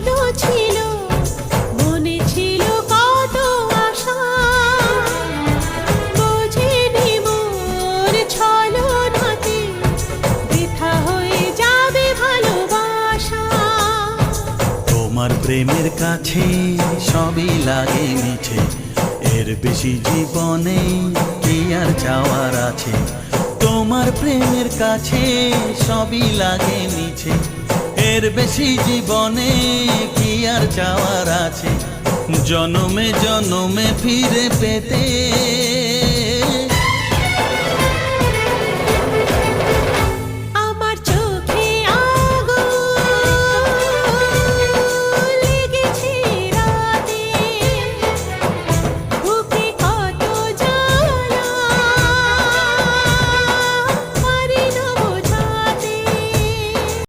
ছিল, মনে ছিল কত আশা। বুঝিনি মোর ছলনাতে বৃথা হয়ে যাবে ভালোবাসা। তোমার প্রেমের কাছে সবই লাগে মিছে, এর বেশি জীবনে কি আর চাওয়ার আছে? তোমার প্রেমের কাছে সবই লাগে মিছে এর বেশি জীবনে কি আর চাওয়ার আছে? জনমে জনমে ফিরে পেতে